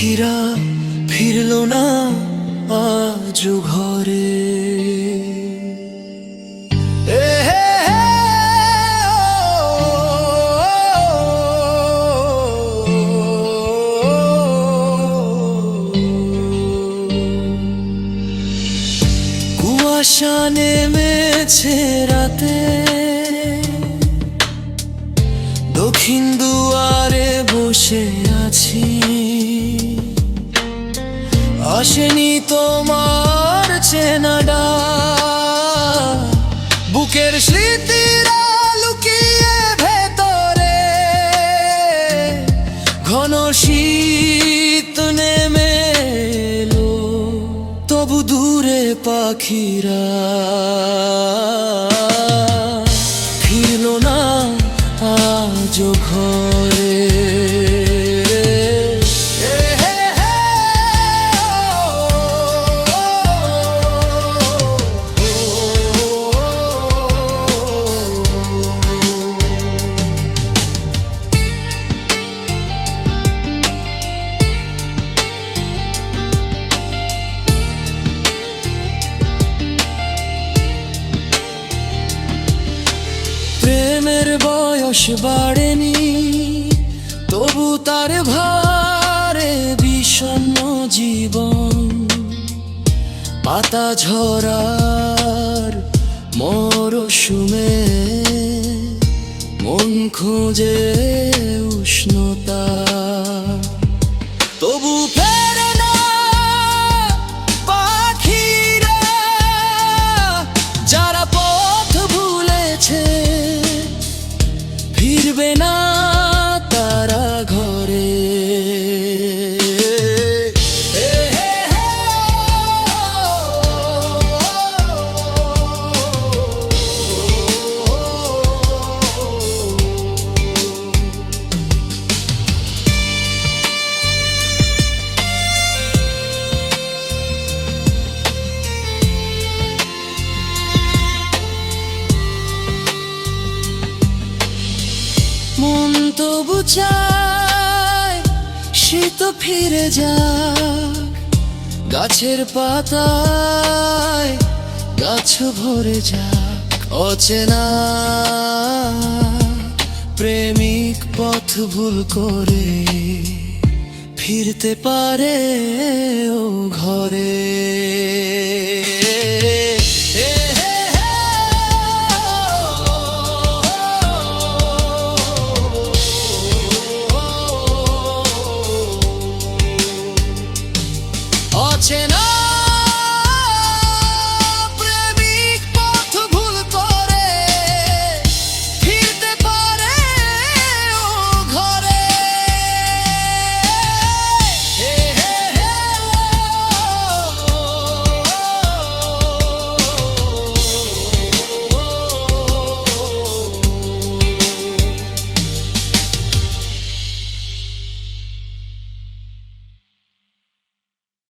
পাখিরা ফিরল না আজ ঘরে। কুয়াশা নেমেছে রাতে। দক্ষিণ দুয়ারে আসেনি তোমার চেনাডা বুকের স্মৃতিরা লুকিয়ে ভেতরে ঘন শীত নেমে তবু দূরে পাখিরা। বয়স বাড়েনি তবু তার ভারে বিষণ্ন জীবন। পাতা ঝরার মরশুমে মন খুঁজে উষ্ণতা। না তবু চায় শীত ফিরে যাক। গাছের পাতায় গাছ ভরে যাক, অচেনা প্রেমিক পথ ভুল করে ফিরতে পারে ও ঘরে।